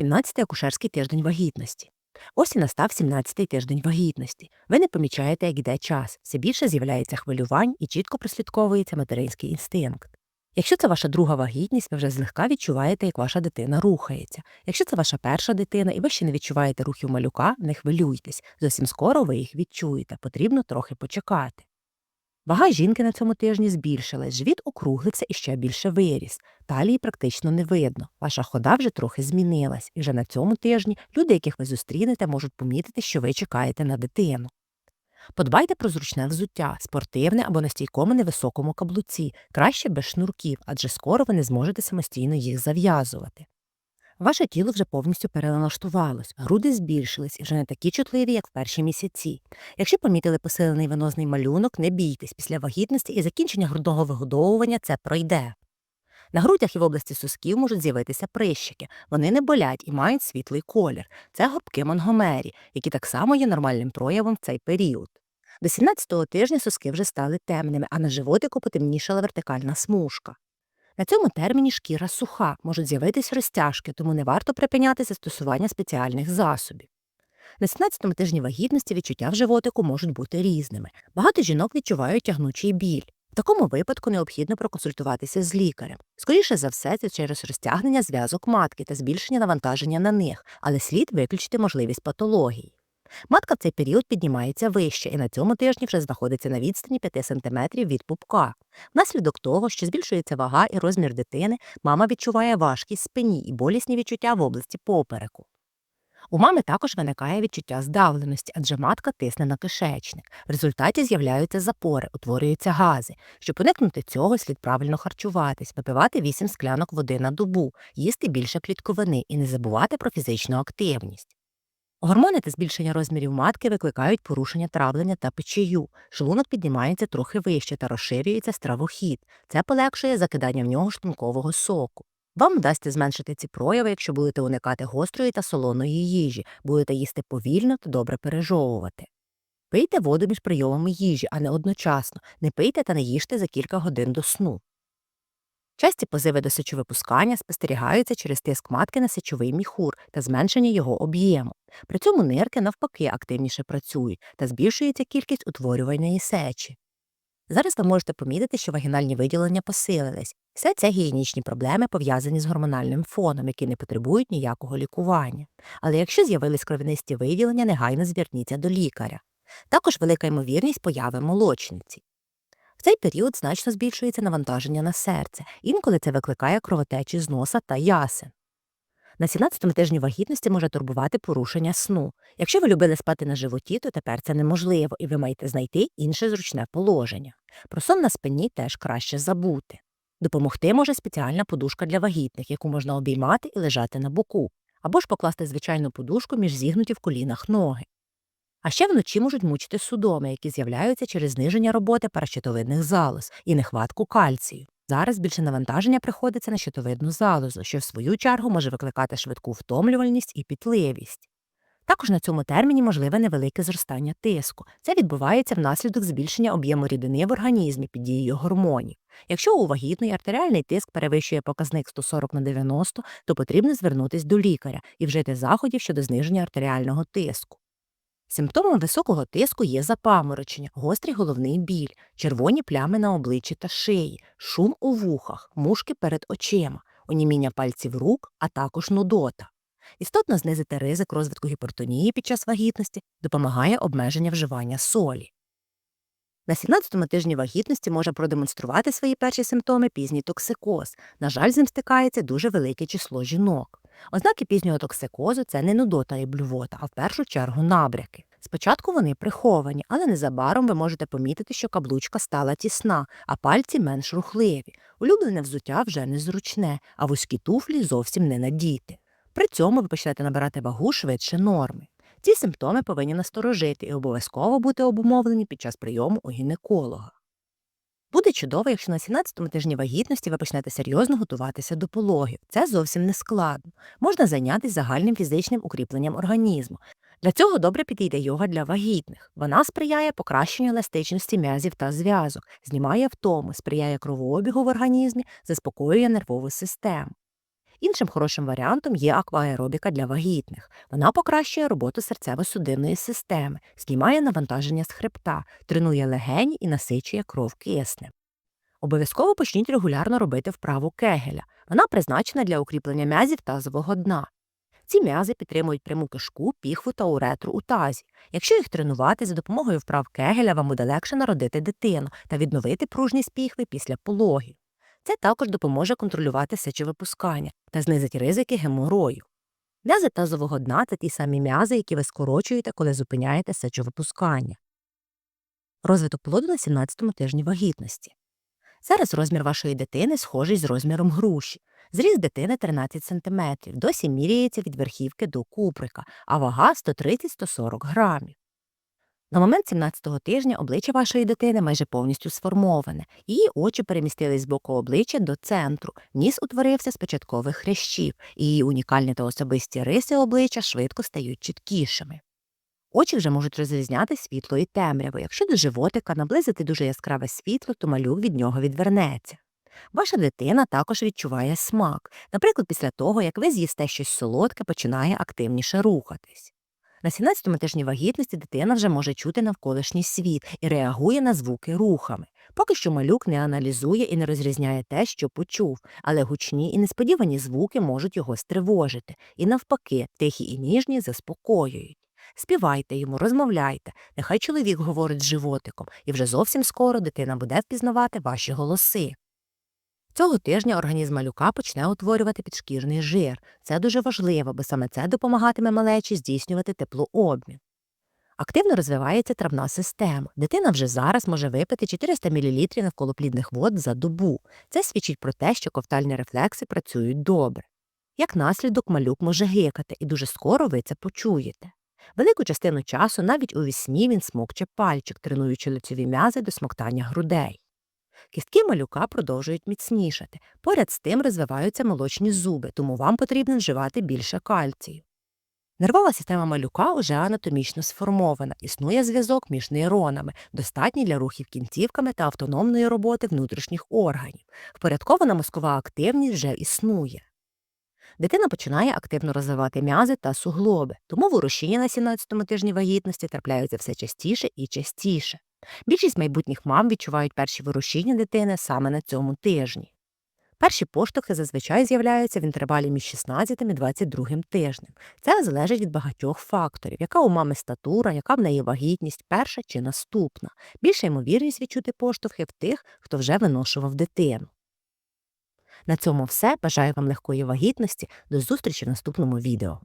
17-й акушерський тиждень вагітності. Ось і настав 17-й тиждень вагітності. Ви не помічаєте, як іде час, все більше з'являється хвилювань і чітко прослідковується материнський інстинкт. Якщо це ваша друга вагітність, ви вже злегка відчуваєте, як ваша дитина рухається. Якщо це ваша перша дитина і ви ще не відчуваєте рухів малюка, не хвилюйтесь. Зовсім скоро ви їх відчуєте, потрібно трохи почекати. Вага жінки на цьому тижні збільшилась, живіт округлиться і ще більше виріс. Талії практично не видно. Ваша хода вже трохи змінилась, і вже на цьому тижні люди, яких ви зустрінете, можуть помітити, що ви чекаєте на дитину. Подбайте про зручне взуття, спортивне або на стійкому невисокому каблуці, краще без шнурків, адже скоро ви не зможете самостійно їх зав'язувати. Ваше тіло вже повністю переналаштувалось, груди збільшились і вже не такі чутливі, як в перші місяці. Якщо помітили посилений венозний малюнок, не бійтесь після вагітності і закінчення грудного вигодовування це пройде. На грудях і в області сосків можуть з'явитися прищики. Вони не болять і мають світлий колір. Це горбки Монгомері, які так само є нормальним проявом в цей період. До 17-го тижня соски вже стали темними, а на животику потемнішала вертикальна смужка. На цьому терміні шкіра суха, можуть з'явитись розтяжки, тому не варто припиняти застосування спеціальних засобів. На 17-му тижні вагітності відчуття в животику можуть бути різними. Багато жінок відчувають тягнучий біль. В такому випадку необхідно проконсультуватися з лікарем. Скоріше за все, це через розтягнення зв'язок матки та збільшення навантаження на них, але слід виключити можливість патології. Матка в цей період піднімається вище і на цьому тижні вже знаходиться на відстані 5 см від пупка. Внаслідок того, що збільшується вага і розмір дитини, мама відчуває важкість спині і болісні відчуття в області попереку. У мами також виникає відчуття здавленості, адже матка тисне на кишечник. В результаті з'являються запори, утворюються гази. Щоб уникнути цього, слід правильно харчуватись, випивати 8 склянок води на добу, їсти більше клітковини і не забувати про фізичну активність. Гормони та збільшення розмірів матки викликають порушення травлення та печію. Шлунок піднімається трохи вище та розширюється стравохід. Це полегшує закидання в нього штункового соку. Вам вдасться зменшити ці прояви, якщо будете уникати гострої та солоної їжі, будете їсти повільно та добре пережовувати. Пийте воду між прийомами їжі, а не одночасно. Не пийте та не їжте за кілька годин до сну. Часті позиви до сечовипускання спостерігаються через тиск матки на сечовий міхур та зменшення його об'єму. При цьому нирки навпаки активніше працюють та збільшується кількість утворюваної сечі. Зараз ви можете помітити, що вагінальні виділення посилились. Все це гігієнічні проблеми пов'язані з гормональним фоном, які не потребують ніякого лікування. Але якщо з'явились кров'янисті виділення, негайно зверніться до лікаря. Також велика ймовірність появи молочниці. Цей період значно збільшується навантаження на серце, інколи це викликає кровотечі з носа та ясен. На 17-му тижні вагітності може турбувати порушення сну. Якщо ви любили спати на животі, то тепер це неможливо, і ви маєте знайти інше зручне положення. Про сон на спині теж краще забути. Допомогти може спеціальна подушка для вагітних, яку можна обіймати і лежати на боку, або ж покласти звичайну подушку між зігнуті в колінах ноги. А ще вночі можуть мучити судоми, які з'являються через зниження роботи паращитовидних залоз і нехватку кальцію. Зараз більше навантаження приходиться на щитовидну залозу, що в свою чергу може викликати швидку втомлювальність і пітливість. Також на цьому терміні можливе невелике зростання тиску. Це відбувається внаслідок збільшення об'єму рідини в організмі під дією гормонів. Якщо у вагітної артеріальний тиск перевищує показник 140 на 90, то потрібно звернутися до лікаря і вжити заходів щодо зниження артеріального тиску. Симптомом високого тиску є запаморочення, гострий головний біль, червоні плями на обличчі та шиї, шум у вухах, мушки перед очима, оніміння пальців рук, а також нудота. Істотно знизити ризик розвитку гіпертонії під час вагітності допомагає обмеження вживання солі. На 17-му тижні вагітності може продемонструвати свої перші симптоми пізній токсикоз. На жаль, з ним стикається дуже велике число жінок. Ознаки пізнього токсикозу це не нудота і блювота, а в першу чергу набряки. Спочатку вони приховані, але незабаром ви можете помітити, що каблучка стала тісна, а пальці менш рухливі. Улюблене взуття вже незручне, а вузькі туфлі зовсім не надіти. При цьому ви почнете набирати вагу швидше норми. Ці симптоми повинні насторожити і обов'язково бути обумовлені під час прийому у гінеколога. Буде чудово, якщо на 17-му тижні вагітності ви почнете серйозно готуватися до пологів. Це зовсім не складно. Можна зайнятися загальним фізичним укріпленням організму. Для цього добре підійде йога для вагітних. Вона сприяє покращенню еластичності м'язів та зв'язок, знімає втому, сприяє кровообігу в організмі, заспокоює нервову систему. Іншим хорошим варіантом є акваеробіка для вагітних. Вона покращує роботу серцево-судинної системи, знімає навантаження з хребта, тренує легені і насичує кров киснем. Обов'язково почніть регулярно робити вправу кегеля. Вона призначена для укріплення м'язів тазового дна. Ці м'язи підтримують пряму кишку, піхву та уретру у тазі. Якщо їх тренувати за допомогою вправ кегеля, вам буде легше народити дитину та відновити пружність піхви після пологів. Це також допоможе контролювати сечовипускання та знизить ризики геморою. М'язи тазового дна це ті самі м'язи, які ви скорочуєте, коли зупиняєте сечовипускання. Розвиток плоду на 17-му тижні вагітності. Зараз розмір вашої дитини схожий з розміром груші. Зріст дитини 13 см, досі міряється від верхівки до куприка, а вага 130-140 грамів. На момент 17-го тижня обличчя вашої дитини майже повністю сформоване, її очі перемістились з боку обличчя до центру, ніс утворився з початкових хрящів, і її унікальні та особисті риси обличчя швидко стають чіткішими. Очі вже можуть розрізняти світло і темряву. Якщо до животика наблизити дуже яскраве світло, то малюк від нього відвернеться. Ваша дитина також відчуває смак. Наприклад, після того, як ви з'їсте щось солодке, починає активніше рухатись. На 17-му тижні вагітності дитина вже може чути навколишній світ і реагує на звуки рухами. Поки що малюк не аналізує і не розрізняє те, що почув, але гучні і несподівані звуки можуть його стривожити, і навпаки, тихі і ніжні заспокоюють. Співайте йому, розмовляйте, нехай чоловік говорить з животиком, і вже зовсім скоро дитина буде впізнавати ваші голоси. Цього тижня організм малюка почне утворювати підшкірний жир. Це дуже важливо, бо саме це допомагатиме малечі здійснювати теплообмін. Активно розвивається травна система. Дитина вже зараз може випити 400 мл навколоплідних вод за добу. Це свідчить про те, що ковтальні рефлекси працюють добре. Як наслідок, малюк може гикати, і дуже скоро ви це почуєте. Велику частину часу навіть у вісні він смокче пальчик, тренуючи лицеві м'язи до смоктання грудей. Кістки малюка продовжують міцнішати. Поряд з тим розвиваються молочні зуби, тому вам потрібно вживати більше кальцію. Нервова система малюка уже анатомічно сформована, існує зв'язок між нейронами, достатній для рухів кінцівками та автономної роботи внутрішніх органів. Впорядкована мозкова активність вже існує. Дитина починає активно розвивати м'язи та суглоби, тому ворушіння на 17-му тижні вагітності трапляються все частіше і частіше. Більшість майбутніх мам відчувають перші ворушіння дитини саме на цьому тижні. Перші поштовхи зазвичай з'являються в інтервалі між 16 і 22 тижнем. Це залежить від багатьох факторів, яка у мами статура, яка в неї вагітність, перша чи наступна. Більша ймовірність відчути поштовхи в тих, хто вже виношував дитину. На цьому все. Бажаю вам легкої вагітності. До зустрічі в наступному відео.